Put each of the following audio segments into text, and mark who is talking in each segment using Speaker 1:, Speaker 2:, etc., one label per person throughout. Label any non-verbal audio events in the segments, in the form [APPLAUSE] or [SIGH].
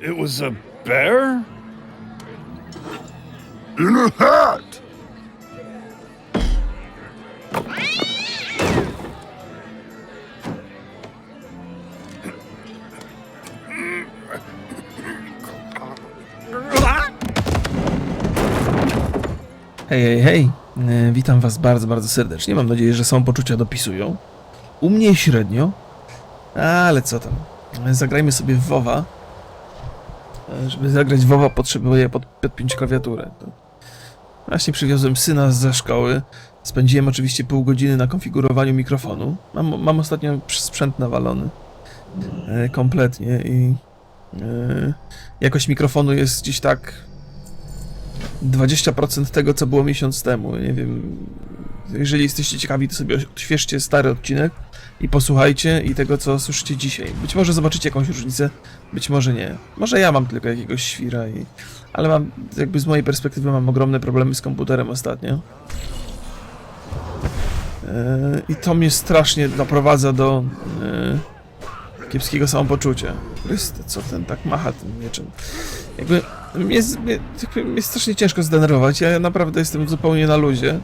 Speaker 1: It was a bear?
Speaker 2: In a hat!
Speaker 3: Hej, hej, hej. E, Witam was bardzo, bardzo serdecznie. Mam nadzieję, że samopoczucia dopisują. U mnie średnio. Ale co tam. Zagrajmy sobie w WoWa. E, Żeby zagrać WoWa potrzebuję pod, podpiąć klawiaturę. Właśnie przywiozłem syna ze szkoły. Spędziłem oczywiście pół godziny na konfigurowaniu mikrofonu. Mam, mam ostatnio sprzęt nawalony. E, kompletnie i... E, jakość mikrofonu jest gdzieś tak 20% tego, co było miesiąc temu. Nie wiem. Jeżeli jesteście ciekawi, to sobie odświeżcie stary odcinek i posłuchajcie i tego, co słyszycie dzisiaj. Być może zobaczycie jakąś różnicę, być może nie. Może ja mam tylko jakiegoś świra i... Ale mam, jakby z mojej perspektywy mam ogromne problemy z komputerem ostatnio. Eee, I to mnie strasznie naprowadza do eee, kiepskiego samopoczucia. Chryste, co ten tak macha tym mieczem? Jakby mnie, mnie, jakby mnie strasznie ciężko zdenerwować. Ja naprawdę jestem zupełnie na luzie.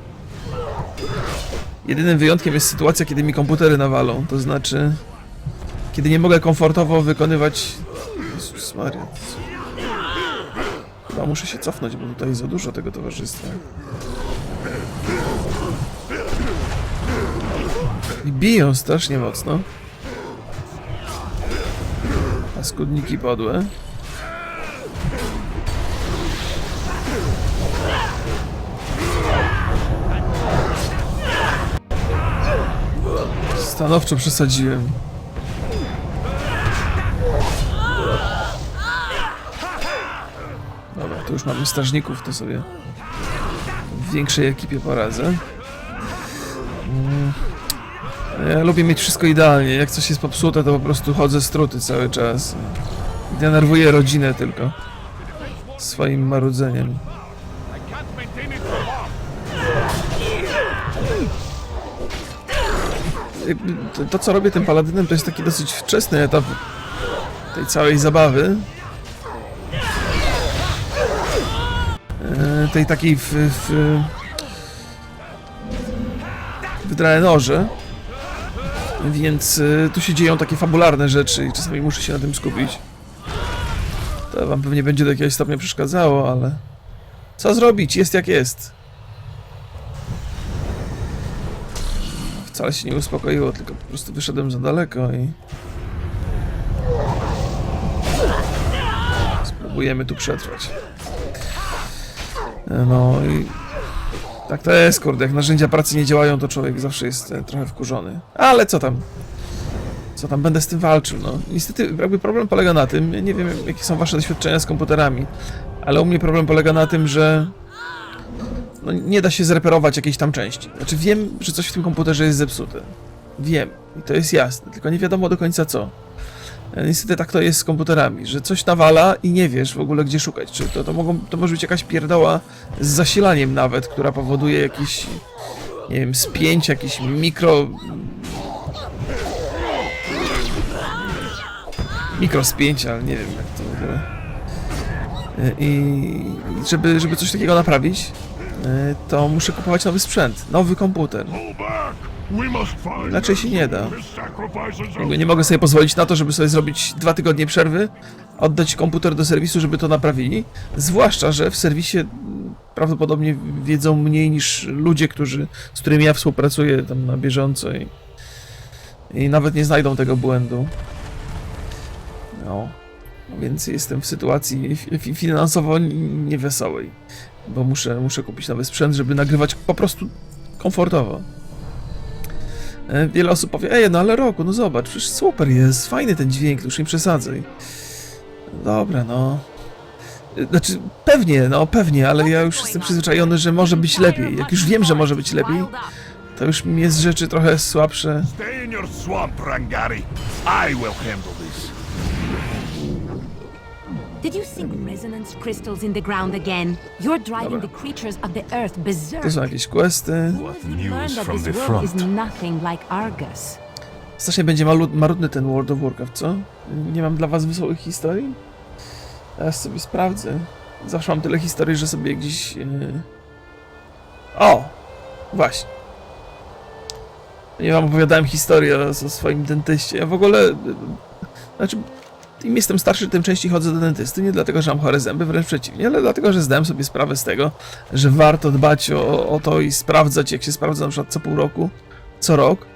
Speaker 3: Jedynym wyjątkiem jest sytuacja, kiedy mi komputery nawalą. To znaczy, kiedy nie mogę komfortowo wykonywać. Jezus Maria. Chyba muszę się cofnąć, bo tutaj za dużo tego towarzystwa. I biją strasznie mocno. A skudniki podłe. Stanowczo przesadziłem. Dobra, to już mamy strażników, to sobie w większej ekipie poradzę. Mm. Ja lubię mieć wszystko idealnie. Jak coś jest popsute, to po prostu chodzę struty cały czas. Denerwuję rodzinę tylko. Swoim marudzeniem. To, to, co robię tym paladynem, to jest taki dosyć wczesny etap tej całej zabawy. E, tej takiej w, w, w Draenorze. Więc e, tu się dzieją takie fabularne rzeczy i czasami muszę się na tym skupić. To wam pewnie będzie do jakiegoś stopnia przeszkadzało, ale... Co zrobić? Jest jak jest. Wcale się nie uspokoiło, tylko po prostu wyszedłem za daleko i... Spróbujemy tu przetrwać. No i... Tak to jest, kurde, jak narzędzia pracy nie działają, to człowiek zawsze jest e, trochę wkurzony. Ale co tam? Co tam, będę z tym walczył, no. Niestety, jakby problem polega na tym, nie wiem, jakie są wasze doświadczenia z komputerami, ale u mnie problem polega na tym, że no, nie da się zreperować jakiejś tam części. Znaczy wiem, że coś w tym komputerze jest zepsute. Wiem. I to jest jasne, tylko nie wiadomo do końca co. E, Niestety tak to jest z komputerami, że coś nawala i nie wiesz w ogóle gdzie szukać. Czy to, to, mogą, to może być jakaś pierdoła z zasilaniem nawet, która powoduje jakiś, nie wiem, spięć, jakiś mikro... Mikrospięcia, ale nie wiem jak to w ogóle. E, I żeby, żeby coś takiego naprawić, to muszę kupować nowy sprzęt, nowy komputer. Inaczej się nie da. Nie mogę sobie pozwolić na to, żeby sobie zrobić dwa tygodnie przerwy, oddać komputer do serwisu, żeby to naprawili. Zwłaszcza, że w serwisie prawdopodobnie wiedzą mniej niż ludzie, którzy, z którymi ja współpracuję tam na bieżąco i, i nawet nie znajdą tego błędu. No, więc jestem w sytuacji fi- fi- finansowo niewesołej, bo muszę, muszę kupić nowy sprzęt, żeby nagrywać po prostu komfortowo. E, Wiele osób powie, ej, no ale roku, no zobacz, przecież super jest, fajny ten dźwięk, już nie przesadzaj. Dobra, no. E, Znaczy, pewnie, no pewnie, ale ja już jestem przyzwyczajony, że może być lepiej. Jak już wiem, że może być lepiej, to już mi jest rzeczy trochę słabsze.
Speaker 2: Stay in your swamp, Rangari. I will handle.
Speaker 4: Did you see resonance crystals in the ground again? You're driving the creatures of the earth berserk.
Speaker 3: To są jakieś questy.
Speaker 4: You've learned that this world is nothing like Argus.
Speaker 3: Strasznie będzie marudny ten World of Warcraft, co? Nie mam dla was wesołych historii? Teraz sobie sprawdzę. Zawsze mam tyle historii, że sobie gdzieś... Yy... O! Właśnie. Nie wam opowiadałem historię o, o swoim dentyście. Ja w ogóle... yy, Znaczy, im jestem starszy, tym częściej chodzę do dentysty. Nie dlatego, że mam chore zęby, wręcz przeciwnie, ale dlatego, że zdałem sobie sprawę z tego, że warto dbać o, o to i sprawdzać, jak się sprawdza na przykład co pół roku, co rok.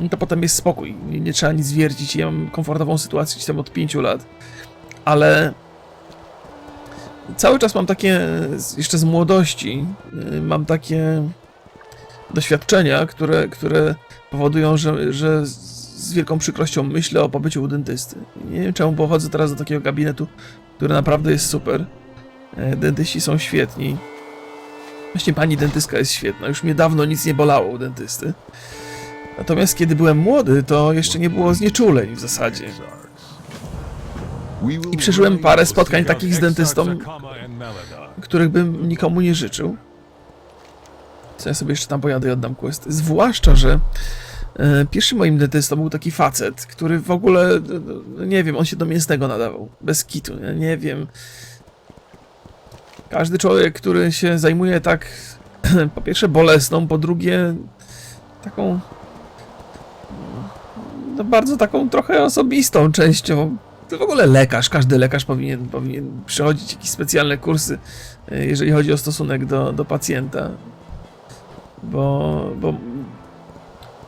Speaker 3: No to potem jest spokój. Nie, nie trzeba nic wiercić. Ja mam komfortową sytuację gdzieś tam od 5 lat. Ale cały czas mam takie, jeszcze z młodości, y, mam takie doświadczenia, które, które powodują, że, że z wielką przykrością myślę o pobyciu u dentysty. Nie wiem czemu pochodzę teraz do takiego gabinetu, który naprawdę jest super. E, Dentyści są świetni. Właśnie pani dentystka jest świetna. Już mnie dawno nic nie bolało u dentysty. Natomiast kiedy byłem młody, to jeszcze nie było znieczuleń w zasadzie. I przeżyłem parę spotkań takich z dentystą, których bym nikomu nie życzył. Co ja sobie jeszcze tam pojadę i oddam quest. Zwłaszcza, że e, pierwszym moim dentystą był taki facet, który w ogóle, e, no nie wiem, on się do mięsnego nadawał. Bez kitu, ja nie wiem. Każdy człowiek, który się zajmuje tak, [CLEARS THROAT] po pierwsze bolesną, po drugie taką, no bardzo taką trochę osobistą częścią. To w ogóle lekarz, każdy lekarz powinien, powinien przechodzić jakieś specjalne kursy, e, jeżeli chodzi o stosunek do, do pacjenta. Bo, bo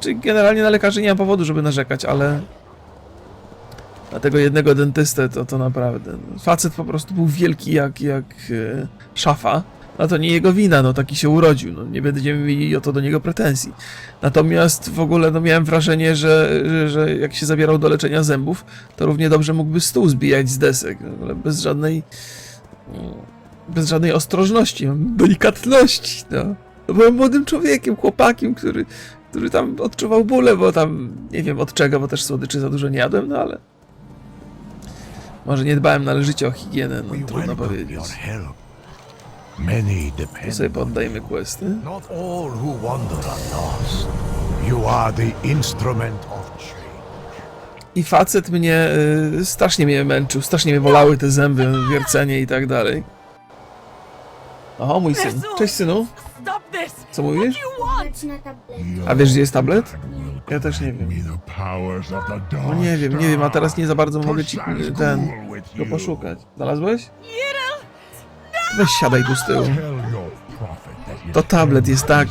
Speaker 3: czy generalnie na lekarzy nie mam powodu, żeby narzekać, ale na tego jednego dentystę to, to naprawdę. no, Facet po prostu był wielki jak, jak e, szafa. No to nie jego wina, no taki się urodził. No, nie będziemy mieli o to do niego pretensji. Natomiast w ogóle no, miałem wrażenie, że, że, że jak się zabierał do leczenia zębów, to równie dobrze mógłby stół zbijać z desek. Ogóle bez żadnej. Bez żadnej ostrożności, delikatności. No. No, Byłem młodym człowiekiem, chłopakiem, który, który tam odczuwał bóle, bo tam nie wiem od czego, bo też słodyczy za dużo nie jadłem, no ale. Może nie dbałem należycie o higienę, no trudno powiedzieć. Tu sobie poddajmy questy.
Speaker 2: Not all who wander are lost. You are the instrument of change.
Speaker 3: I facet mnie y, strasznie mnie męczył, strasznie mnie bolały te zęby, wiercenie i tak dalej. Oho, mój syn. Cześć synu! Co mówisz? A wiesz gdzie jest tablet? Ja też nie wiem. No nie wiem, nie wiem, a teraz nie za bardzo mogę ci ten go poszukać. Znalazłeś? Weź siadaj tu z tyłu. To tablet jest tak.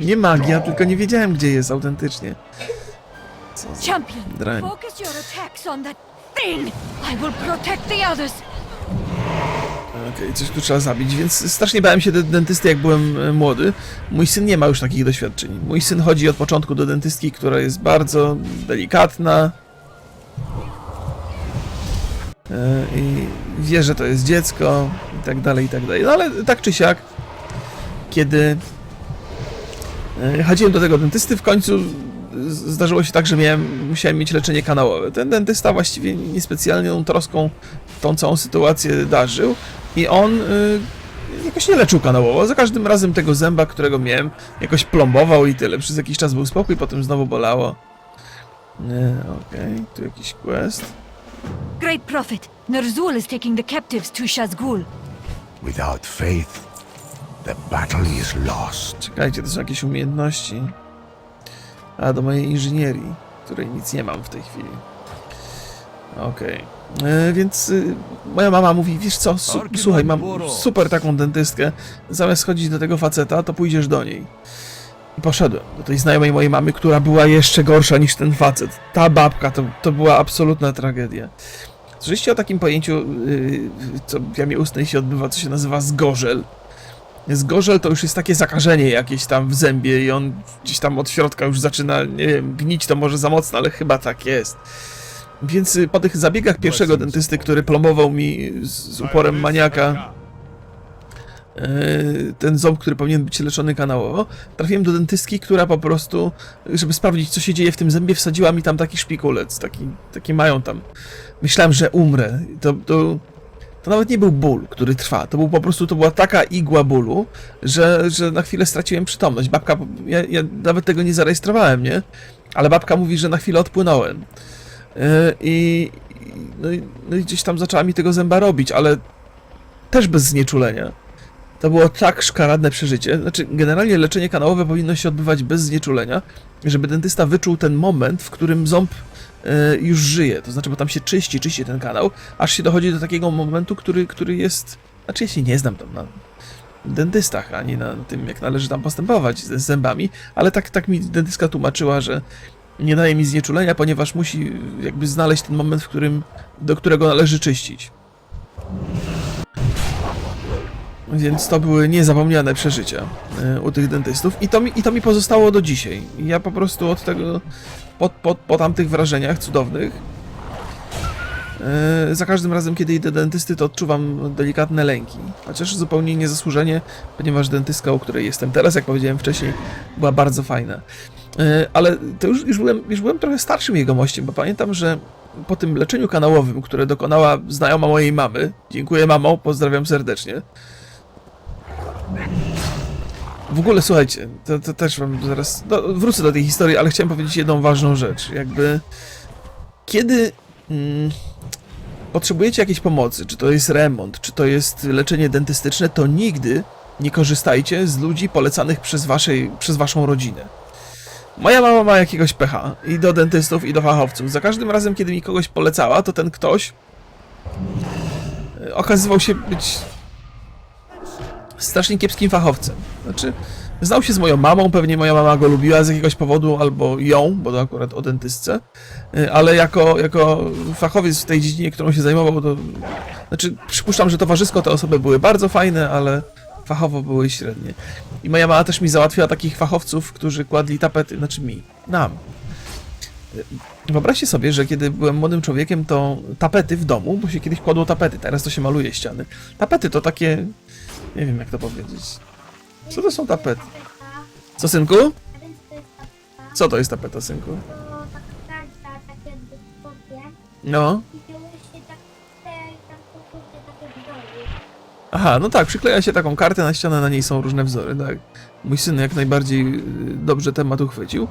Speaker 3: Nie magia, tylko nie wiedziałem gdzie jest autentycznie.
Speaker 5: Champion,
Speaker 3: Drań.
Speaker 5: focus your attacks on that thing. I will protect the others.
Speaker 3: Okej, coś tu trzeba zabić, więc strasznie bałem się de- dentysty, jak byłem e, młody. Mój syn nie ma już takich doświadczeń. Mój syn chodzi od początku do dentystki, która jest bardzo delikatna. E, I wie, że to jest dziecko i tak dalej, i tak dalej. No ale tak czy siak, kiedy e, chodziłem do tego dentysty, w końcu zdarzyło się tak, że miałem, musiałem mieć leczenie kanałowe. Ten dentysta właściwie niespecjalną troską tą całą sytuację darzył i on y, jakoś nie leczył kanałowo. Za każdym razem tego zęba, którego miałem, jakoś plombował i tyle. Przez jakiś czas był spokój, potem znowu bolało. Nie, okej, tu jakiś quest.
Speaker 5: Great Prophet, Nerzul is taking the captives to Shazgul.
Speaker 2: Without faith, the battle is lost.
Speaker 3: Czekajcie, to są jakieś umiejętności. A, do mojej inżynierii, której nic nie mam w tej chwili. Okej. E, Więc y, moja mama mówi, wiesz co, su słuchaj, mam super taką dentystkę, zamiast chodzić do tego faceta, to pójdziesz do niej. I poszedłem do tej znajomej mojej mamy, która była jeszcze gorsza niż ten facet. Ta babka to, to była absolutna tragedia. Słyszeliście o takim pojęciu, yy, co w jamie ustnej się odbywa, co się nazywa zgorzel? Zgorzel to już jest takie zakażenie jakieś tam w zębie i on gdzieś tam od środka już zaczyna, nie wiem, gnić to może za mocno, ale chyba tak jest. Więc y, po tych zabiegach pierwszego dentysty, który plomował mi z, z uporem maniaka y, ten ząb, który powinien być leczony kanałowo, trafiłem do dentystki, która po prostu, żeby sprawdzić co się dzieje w tym zębie, wsadziła mi tam taki szpikulec, taki, taki mają tam. Myślałem, że umrę. To, to, to nawet nie był ból, który trwa. To był po prostu, to była taka igła bólu, że, że na chwilę straciłem przytomność. Babka, ja, ja nawet tego nie zarejestrowałem, nie? Ale babka mówi, że na chwilę odpłynąłem. Yy, I no, i, no i gdzieś tam zaczęła mi tego zęba robić, ale też bez znieczulenia. To było tak szkaradne przeżycie. Znaczy, generalnie leczenie kanałowe powinno się odbywać bez znieczulenia, żeby dentysta wyczuł ten moment, w którym ząb e, już żyje. To znaczy, bo tam się czyści, czyści ten kanał, aż się dochodzi do takiego momentu, który, który jest... Znaczy, ja się nie znam tam na dentystach, ani na tym, jak należy tam postępować z, z zębami, ale tak, tak mi dentystka tłumaczyła, że nie daje mi znieczulenia, ponieważ musi jakby znaleźć ten moment, w którym, do którego należy czyścić. Więc to były niezapomniane przeżycia e, u tych dentystów i to mi, i to mi pozostało do dzisiaj. Ja po prostu od tego, po, po, po tamtych wrażeniach cudownych, e, za każdym razem, kiedy idę do dentysty, to odczuwam delikatne lęki. Chociaż zupełnie niezasłużenie, ponieważ dentystka, u której jestem teraz, jak powiedziałem wcześniej, była bardzo fajna. E, Ale to już, już, byłem, już byłem trochę starszym jegomościem, bo pamiętam, że po tym leczeniu kanałowym, które dokonała znajoma mojej mamy, dziękuję mamo, pozdrawiam serdecznie, w ogóle słuchajcie, to, to też wam zaraz no, wrócę do tej historii, ale chciałem powiedzieć jedną ważną rzecz. Jakby kiedy mm, potrzebujecie jakiejś pomocy, czy to jest remont, czy to jest leczenie dentystyczne, to nigdy nie korzystajcie z ludzi polecanych przez, waszej, przez waszą rodzinę. Moja mama ma jakiegoś pecha i do dentystów, i do fachowców. Za każdym razem, kiedy mi kogoś polecała, to ten ktoś e, okazywał się być strasznie kiepskim fachowcem. Znaczy, znał się z moją mamą, pewnie moja mama go lubiła z jakiegoś powodu, albo ją, bo to akurat o dentystce, y, ale jako, jako fachowiec w tej dziedzinie, którą się zajmował, to... Znaczy, przypuszczam, że towarzysko te osoby były bardzo fajne, ale fachowo były średnie. I moja mama też mi załatwiła takich fachowców, którzy kładli tapety, znaczy mi, nam. Y, Wyobraźcie sobie, że kiedy byłem młodym człowiekiem, to tapety w domu, bo się kiedyś kładło tapety, teraz to się maluje ściany. Tapety to takie nie wiem, jak to powiedzieć. Co to są tapety? Co, synku? Co to jest tapeta, synku? No. Aha, no tak, przykleja się taką kartę na ścianę, na niej są różne wzory, tak. Mój syn jak najbardziej y, dobrze temat uchwycił,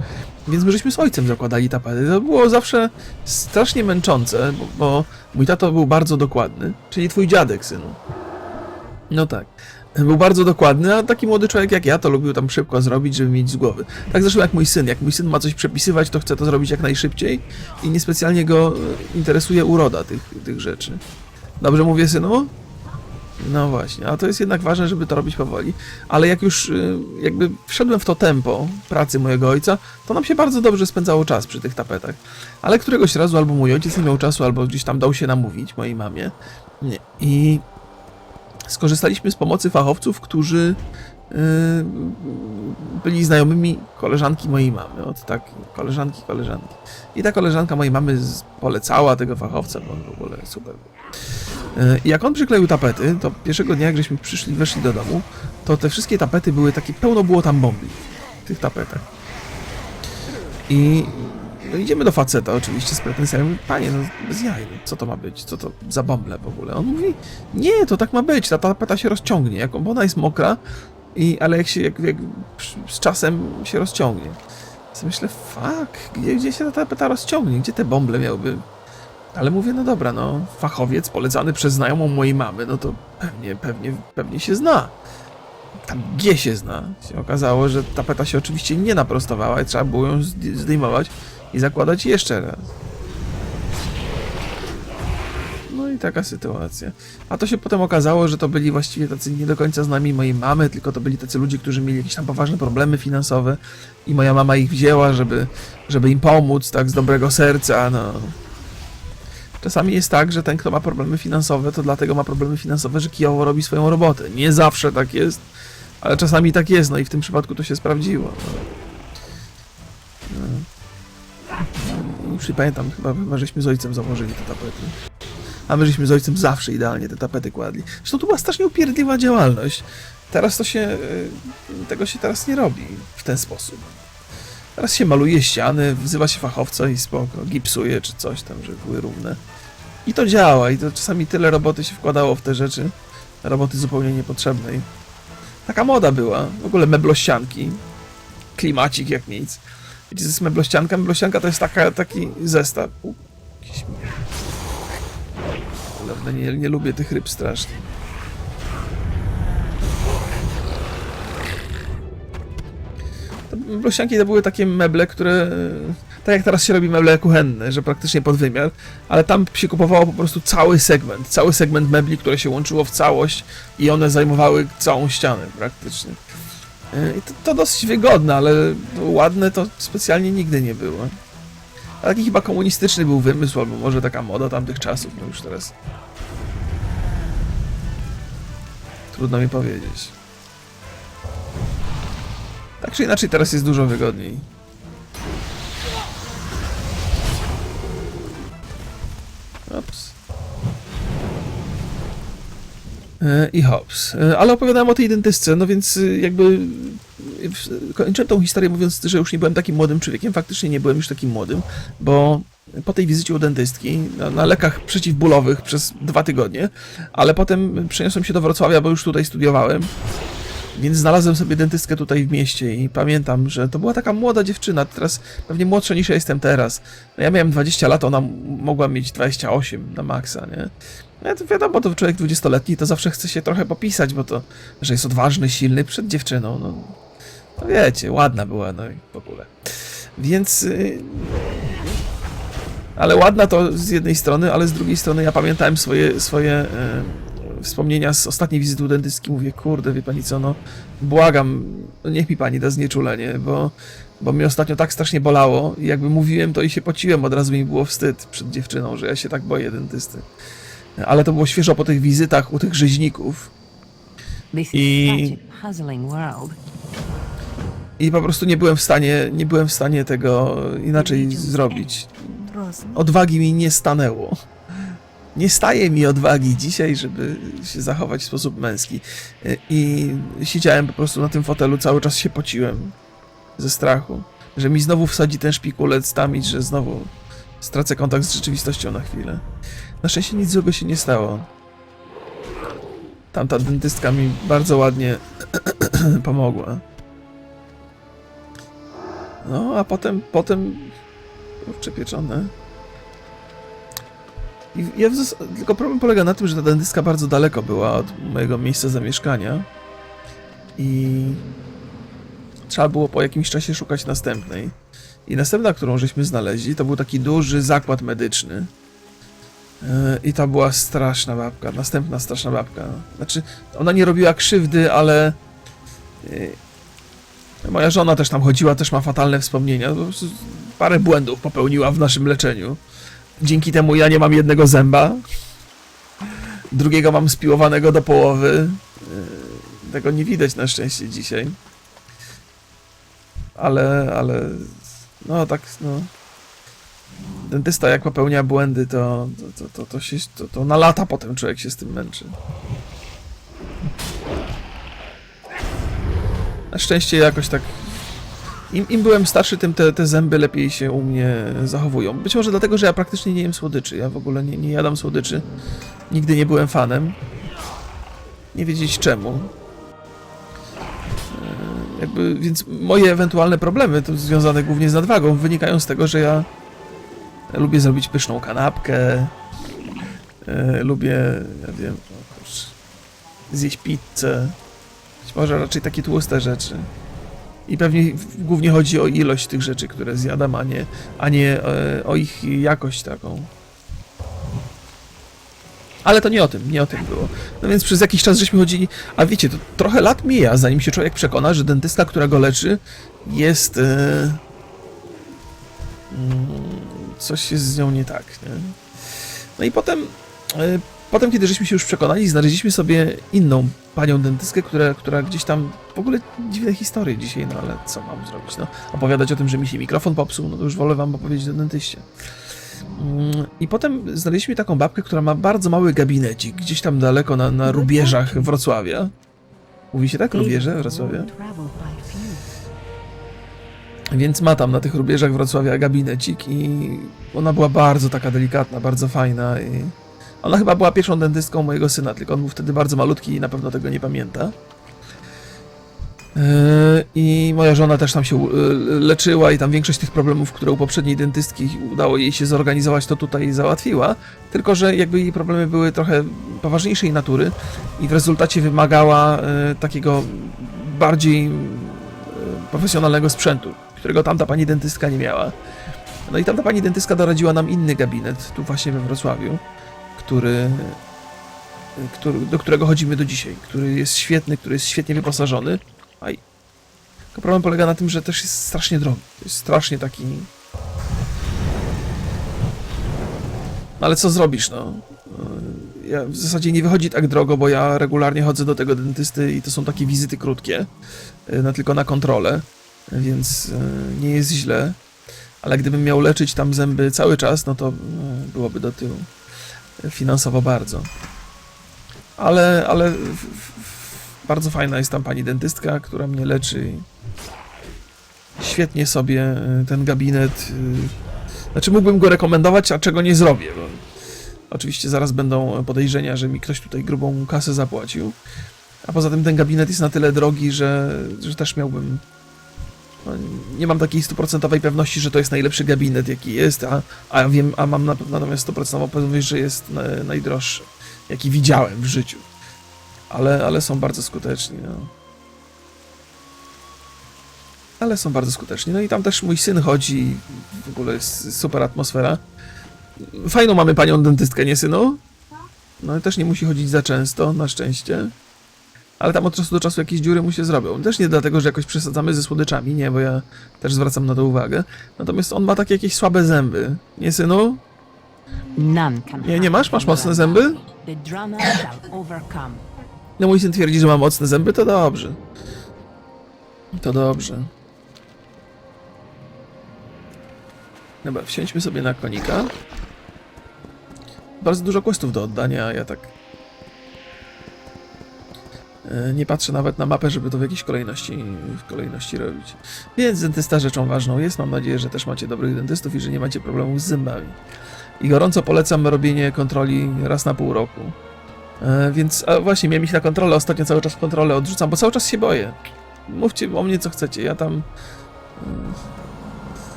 Speaker 3: więc my żeśmy z ojcem zakładali tapety. To było zawsze strasznie męczące, bo, bo mój tato był bardzo dokładny, czyli twój dziadek, synu. No tak. Był bardzo dokładny, a taki młody człowiek jak ja to lubił tam szybko zrobić, żeby mieć z głowy. Tak zresztą jak mój syn. Jak mój syn ma coś przepisywać, to chce to zrobić jak najszybciej i niespecjalnie go interesuje uroda tych, tych rzeczy. Dobrze mówię, synu? No właśnie, a to jest jednak ważne, żeby to robić powoli. Ale jak już y, jakby wszedłem w to tempo pracy mojego ojca, to nam się bardzo dobrze spędzało czas przy tych tapetach. Ale któregoś razu albo mój ojciec nie miał czasu, albo gdzieś tam dał się namówić mojej mamie. I skorzystaliśmy z pomocy fachowców, którzy yy, byli znajomymi koleżanki mojej mamy. Od tak, koleżanki, koleżanki. I ta koleżanka mojej mamy polecała tego fachowca, bo on w ogóle super był. Yy, jak on przykleił tapety, to pierwszego dnia, jak żeśmy przyszli, weszli do domu, to te wszystkie tapety były takie, pełno było tam bombli w tych tapetach. I no idziemy do faceta oczywiście z pretensjami. Panie, no bez jaj, no, co to ma być? Co to za bąble w ogóle? On mówi, nie, to tak ma być, ta tapeta się rozciągnie, jak, ona jest mokra, i, ale jak się, jak, jak z czasem się rozciągnie. Więc myślę, fuck, gdzie, gdzie się ta tapeta rozciągnie? Gdzie te bąble miałyby? Ale mówię, no dobra, no, fachowiec polecany przez znajomą mojej mamy, no to pewnie, pewnie, pewnie się zna. Tam G się zna. Się okazało, że tapeta się oczywiście nie naprostowała i trzeba było ją zd- zdejmować i zakładać jeszcze raz. No i taka sytuacja. A to się potem okazało, że to byli właściwie tacy nie do końca z nami mojej mamy, tylko to byli tacy ludzie, którzy mieli jakieś tam poważne problemy finansowe i moja mama ich wzięła, żeby, żeby im pomóc, tak z dobrego serca, no. Czasami jest tak, że ten, kto ma problemy finansowe, to dlatego ma problemy finansowe, że kijowo robi swoją robotę. Nie zawsze tak jest, ale czasami tak jest, no i w tym przypadku to się sprawdziło. Już nie pamiętam, chyba, chyba żeśmy z ojcem założyli te tapety. A my żeśmy z ojcem zawsze idealnie te tapety kładli. Zresztą to była strasznie upierdliwa działalność. Teraz to się... y, tego się teraz nie robi w ten sposób. Teraz się maluje ściany, wzywa się fachowca i spoko, gipsuje czy coś tam, żeby były równe. I to działa i to czasami tyle roboty się wkładało w te rzeczy. Roboty zupełnie niepotrzebnej. Taka moda była. W ogóle meblościanki. Klimacik jak nic. Wiecie, co jest meblościanka? Meblościanka to jest taka, taki zestaw. U, jakiś cudowne. Nie, nie lubię tych ryb strasznie. To Blosianki to były takie meble, które. Tak jak teraz się robi meble kuchenne, że praktycznie pod wymiar, ale tam się kupowało po prostu cały segment, cały segment mebli, które się łączyło w całość i one zajmowały całą ścianę praktycznie. E, I to, to dosyć wygodne, ale ładne to specjalnie nigdy nie było. A taki chyba komunistyczny był wymysł, albo może taka moda tamtych czasów, no już teraz. Trudno mi powiedzieć. Tak czy inaczej, teraz jest dużo wygodniej. Ops. E, I hops. E, Ale opowiadałem o tej dentystce, no więc y, jakby kończyłem tą historię mówiąc, że już nie byłem takim młodym człowiekiem. Faktycznie nie byłem już takim młodym, bo po tej wizycie u dentystki na, na lekach przeciwbólowych przez dwa tygodnie, ale potem przeniosłem się do Wrocławia, bo już tutaj studiowałem. Więc znalazłem sobie dentystkę tutaj w mieście i pamiętam, że to była taka młoda dziewczyna, teraz pewnie młodsza niż ja jestem teraz. No ja miałem 20 lat, ona mogła mieć 28 na maksa, nie? No to wiadomo, to człowiek 20-letni to zawsze chce się trochę popisać, bo to, że jest odważny, silny przed dziewczyną, no. No wiecie, ładna była, no i w ogóle. Więc... y, Ale ładna to z jednej strony, ale z drugiej strony ja pamiętałem swoje, swoje e, wspomnienia z ostatniej wizyty u dentystki. Mówię, kurde, wie pani co, no błagam, no niech mi pani da znieczulenie, bo, bo mnie ostatnio tak strasznie bolało i jakby mówiłem to i się pociłem, od razu mi było wstyd przed dziewczyną, że ja się tak boję dentysty. Ale to było świeżo po tych wizytach u tych rzeźników I- i po prostu nie byłem w stanie, nie byłem w stanie tego inaczej zrobić. odwagi mi nie stanęło. Nie staje mi odwagi dzisiaj, żeby się zachować w sposób męski. Y, I siedziałem po prostu na tym fotelu, cały czas się pociłem ze strachu, że mi znowu wsadzi ten szpikulec tamić, że znowu stracę kontakt z rzeczywistością na chwilę. Na szczęście nic złego się nie stało. Tamta dentystka mi bardzo ładnie [CLEARS THROAT] pomogła. No, a potem, potem kurczę pieczone. I ja tylko problem polega na tym, że ta dentystka bardzo daleko była od mojego miejsca zamieszkania i trzeba było po jakimś czasie szukać następnej. I następna, którą żeśmy znaleźli, to był taki duży zakład medyczny. Yy, I to była straszna babka, następna straszna babka. Znaczy, ona nie robiła krzywdy, ale yy, moja żona też tam chodziła, też ma fatalne wspomnienia. Parę błędów popełniła w naszym leczeniu. Dzięki temu ja nie mam jednego zęba. Drugiego mam spiłowanego do połowy. Yy, Tego nie widać na szczęście dzisiaj. Ale, ale. No tak, no. Dentysta jak popełnia błędy, to, to, to, to, to, się, to, to na lata potem człowiek się z tym męczy. Na szczęście jakoś tak im, Im byłem starszy, tym te, te zęby lepiej się u mnie zachowują. Być może dlatego, że ja praktycznie nie jem słodyczy. Ja w ogóle nie, nie jadam słodyczy. Nigdy nie byłem fanem. Nie wiedzieć czemu. E, Jakby, więc moje ewentualne problemy, to związane głównie z nadwagą, wynikają z tego, że ja lubię zrobić pyszną kanapkę. E, lubię, ja wiem, o kurczę, zjeść pizzę. Być może raczej takie tłuste rzeczy. I pewnie głównie chodzi o ilość tych rzeczy, które zjadam, a nie, a nie e, o ich jakość taką. Ale to nie o tym, nie o tym było. No więc przez jakiś czas żeśmy chodzili, a wiecie, to trochę lat mija, zanim się człowiek przekona, że dentysta, która go leczy, jest... E, mm, coś jest z nią nie tak, nie? No i potem, e, potem, kiedy żeśmy się już przekonali, znaleźliśmy sobie inną panią dentystkę, która, która gdzieś tam, w ogóle dziwne historie dzisiaj, no ale co mam zrobić, no. Opowiadać o tym, że mi się mikrofon popsuł, no to już wolę wam opowiedzieć o dentyście. Mm, I potem znaleźliśmy taką babkę, która ma bardzo mały gabinecik, gdzieś tam daleko na, na rubieżach Wrocławia. Mówi się tak, rubieże Wrocławia? Więc ma tam na tych rubieżach Wrocławia gabinecik i ona była bardzo taka delikatna, bardzo fajna i ona chyba była pierwszą dentystką mojego syna, tylko on był wtedy bardzo malutki i na pewno tego nie pamięta. Yy, I moja żona też tam się yy, leczyła i tam większość tych problemów, które u poprzedniej dentystki udało jej się zorganizować, to tutaj załatwiła. Tylko, że jakby jej problemy były trochę poważniejszej natury i w rezultacie wymagała yy, takiego bardziej profesjonalnego sprzętu, którego tamta pani dentystka nie miała. No i tamta pani dentystka doradziła nam inny gabinet, tu właśnie we Wrocławiu, który, który, do którego chodzimy do dzisiaj, który jest świetny, który jest świetnie wyposażony. Aj. Tylko problem polega na tym, że też jest strasznie drogi. Jest strasznie taki... No ale co zrobisz, no? Ja w zasadzie nie wychodzi tak drogo, bo ja regularnie chodzę do tego dentysty i to są takie wizyty krótkie, no tylko na kontrolę, więc yy, nie jest źle. Ale gdybym miał leczyć tam zęby cały czas, no to yy, byłoby do tyłu. Finansowo bardzo. Ale, ale bardzo fajna jest tam pani dentystka, która mnie leczy. Świetnie sobie y, ten gabinet. y, Znaczy, mógłbym go rekomendować, a czego nie zrobię. Bo oczywiście zaraz będą podejrzenia, że mi ktoś tutaj grubą kasę zapłacił. A poza tym ten gabinet jest na tyle drogi, że, że też miałbym. No, nie mam takiej stuprocentowej pewności, że to jest najlepszy gabinet, jaki jest, a, a wiem, a mam na, natomiast stuprocentową pewność, że jest na, najdroższy, jaki widziałem w życiu. Ale, ale są bardzo skuteczni. No. Ale są bardzo skuteczni. No i tam też mój syn chodzi. W ogóle jest super atmosfera. Fajną mamy panią dentystkę, nie synu? No i też nie musi chodzić za często, na szczęście. Ale tam od czasu do czasu jakieś dziury mu się zrobią. Też nie dlatego, że jakoś przesadzamy ze słodyczami, nie, bo ja też zwracam na to uwagę. Natomiast on ma takie jakieś słabe zęby. Nie, synu? Nie, nie masz? Masz mocne zęby? No mój syn twierdzi, że ma mocne zęby, to dobrze. To dobrze. Dobra, wsiądźmy sobie na konika. Bardzo dużo questów do oddania, a ja tak... e, Nie patrzę nawet na mapę, żeby to w jakiejś kolejności, w kolejności robić. Więc dentysta rzeczą ważną jest. Mam nadzieję, że też macie dobrych dentystów i że nie macie problemów z zębami. I gorąco polecam robienie kontroli raz na pół roku. E, więc a właśnie miałem iść na kontrolę, ostatnio cały czas kontrolę odrzucam, bo cały czas się boję. Mówcie o mnie co chcecie, ja tam...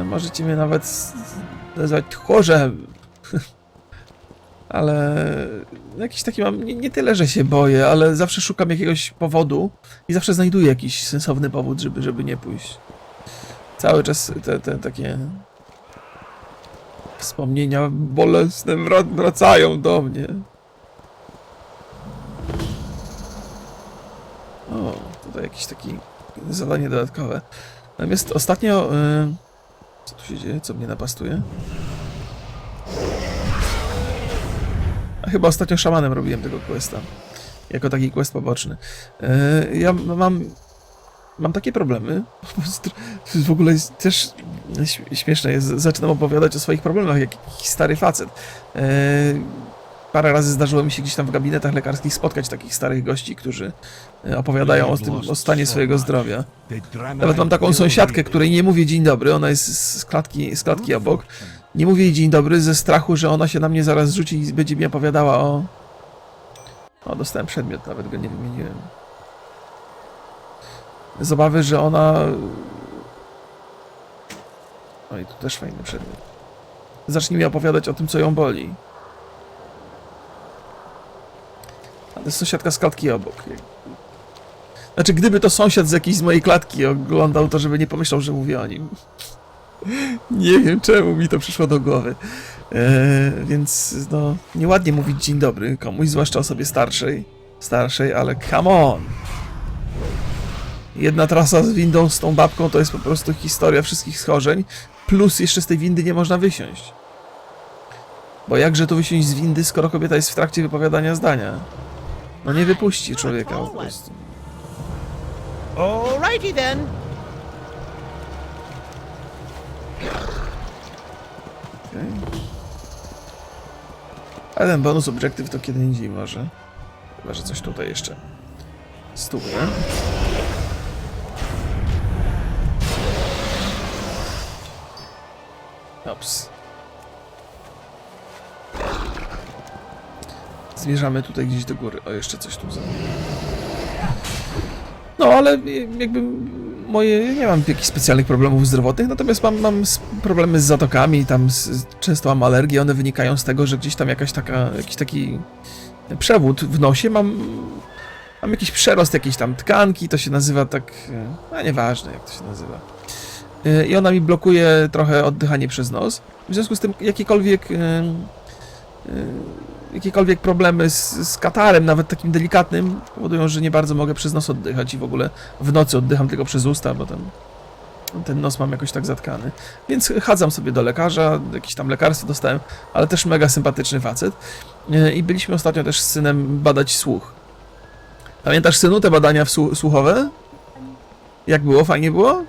Speaker 3: e, możecie mnie nawet nazwać tchórzem. [LAUGHS] ale jakiś taki mam, nie, nie tyle, że się boję, ale zawsze szukam jakiegoś powodu i zawsze znajduję jakiś sensowny powód, żeby, żeby nie pójść. Cały czas te, te takie Wspomnienia bolesne wra- wracają do mnie. O, tutaj jakieś takie zadanie dodatkowe. Natomiast ostatnio... y, co tu się dzieje? Co mnie napastuje? Chyba ostatnio szamanem robiłem tego questa. Jako taki quest poboczny. Y, ja mam... Mam takie problemy. [LAUGHS] W ogóle też śmieszne jest. Zaczynam opowiadać o swoich problemach, jak stary facet. E, parę razy zdarzyło mi się gdzieś tam w gabinetach lekarskich spotkać takich starych gości, którzy e, opowiadają o, tym, o stanie swojego zdrowia. Nawet mam taką sąsiadkę, której nie mówię dzień dobry, ona jest z klatki, z klatki obok. Nie mówię jej dzień dobry ze strachu, że ona się na mnie zaraz rzuci i będzie mi opowiadała o... O, dostałem przedmiot, nawet go nie wymieniłem. Z obawy, że ona... Oj, tu też fajny przedmiot. Zacznie mi opowiadać o tym, co ją boli. A to jest sąsiadka z klatki obok. Znaczy, gdyby to sąsiad z jakiejś z mojej klatki oglądał, to żeby nie pomyślał, że mówię o nim. Nie wiem, czemu mi to przyszło do głowy. Eee, więc, no, nieładnie mówić dzień dobry komuś, zwłaszcza osobie starszej. Starszej, ale come on! Jedna trasa z windą z tą babką to jest po prostu historia wszystkich schorzeń, plus jeszcze z tej windy nie można wysiąść. Bo jakże tu wysiąść z windy, skoro kobieta jest w trakcie wypowiadania zdania? No nie wypuści człowieka po prostu.
Speaker 6: Alrighty then.
Speaker 3: Okej. A ten bonus obiektyw to kiedy indziej może. Chyba, że coś tutaj jeszcze. Nie? Ops. Zmierzamy tutaj gdzieś do góry. O, jeszcze coś tu za. No, ale jakby moje, nie mam jakichś specjalnych problemów zdrowotnych, natomiast mam, mam problemy z zatokami, tam z, często mam alergie, one wynikają z tego, że gdzieś tam jakaś taka, jakiś taki przewód w nosie, mam, mam jakiś przerost jakiejś tam tkanki, to się nazywa tak, e, no nieważne jak to się nazywa. E, I ona mi blokuje trochę oddychanie przez nos, w związku z tym jakiekolwiek... jakiekolwiek problemy z, z katarem, nawet takim delikatnym, powodują, że nie bardzo mogę przez nos oddychać i w ogóle w nocy oddycham tylko przez usta, bo ten, ten nos mam jakoś tak zatkany. Więc chadzam sobie do lekarza, jakieś tam lekarstwo dostałem, ale też mega sympatyczny facet. E, I byliśmy ostatnio też z synem badać słuch. Pamiętasz, synu, te badania słuchowe? Jak było? Fajnie było?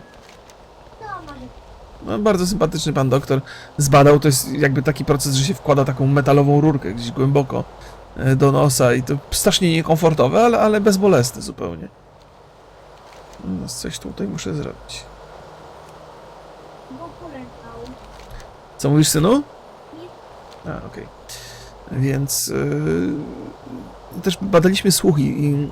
Speaker 7: No,
Speaker 3: bardzo sympatyczny pan doktor zbadał. To jest jakby taki proces, że się wkłada taką metalową rurkę gdzieś głęboko e, do nosa i to strasznie niekomfortowe, ale, ale bezbolesne zupełnie. No, coś tutaj muszę zrobić. Co mówisz, synu? A, okej. Więc yy, też badaliśmy słuch i, i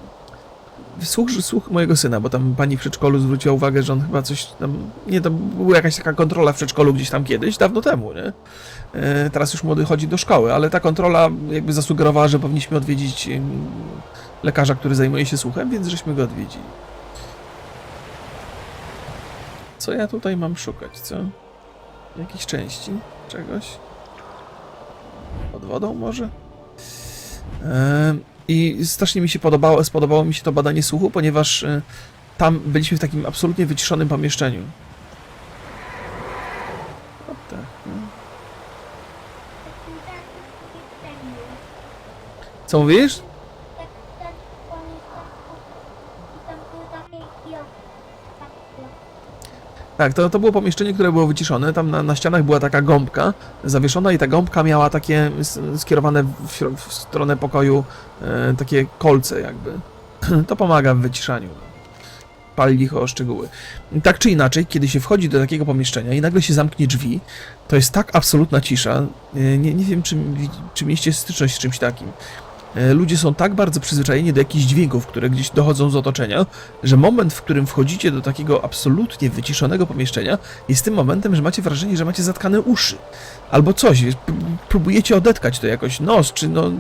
Speaker 3: słuch, słuch mojego syna, bo tam pani w przedszkolu zwróciła uwagę, że on chyba coś tam, nie, to była jakaś taka kontrola w przedszkolu gdzieś tam kiedyś, dawno temu, nie? Yy, teraz już młody chodzi do szkoły, ale ta kontrola jakby zasugerowała, że powinniśmy odwiedzić lekarza, który zajmuje się słuchem, więc żeśmy go odwiedzili. Co ja tutaj mam szukać, co? Jakiejś części? Czegoś? Pod wodą może? Em, I strasznie mi się podobało, spodobało mi się to badanie słuchu, ponieważ e, tam byliśmy w takim absolutnie wyciszonym pomieszczeniu.
Speaker 7: Taki tak, ten.
Speaker 3: Co mówisz?
Speaker 7: Tak,
Speaker 3: to, to było pomieszczenie, które było wyciszone. Tam na, na ścianach była taka gąbka zawieszona i ta gąbka miała takie skierowane w, w stronę pokoju e, takie kolce jakby. [CLEARS THROAT] To pomaga w wyciszaniu. Pali licho o szczegóły. Tak czy inaczej, kiedy się wchodzi do takiego pomieszczenia i nagle się zamknie drzwi, to jest tak absolutna cisza. E, Nie, nie wiem, czy, czy mieliście styczność z czymś takim. E, Ludzie są tak bardzo przyzwyczajeni do jakichś dźwięków, które gdzieś dochodzą z otoczenia, że moment, w którym wchodzicie do takiego absolutnie wyciszonego pomieszczenia, jest tym momentem, że macie wrażenie, że macie zatkane uszy. Albo coś, próbujecie odetkać to jakoś, nos, czy no...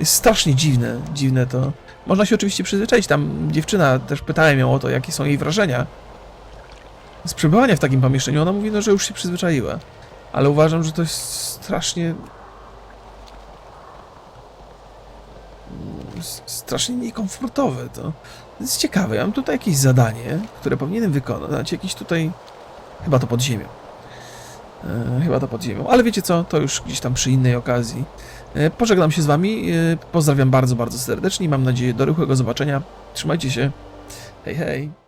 Speaker 3: Jest strasznie dziwne, dziwne to. Można się oczywiście przyzwyczaić, tam dziewczyna, też pytałem ją o to, jakie są jej wrażenia z przebywania w takim pomieszczeniu. Ona mówi, no, że już się przyzwyczaiła. Ale uważam, że to jest strasznie strasznie niekomfortowe to. To jest ciekawe, ja mam tutaj jakieś zadanie, które powinienem wykonać, jakiś tutaj, chyba to pod ziemią. E, chyba to pod ziemią, ale wiecie co, to już gdzieś tam przy innej okazji. E, pożegnam się z wami, e, pozdrawiam bardzo, bardzo serdecznie i mam nadzieję do rychłego zobaczenia. Trzymajcie się, hej hej.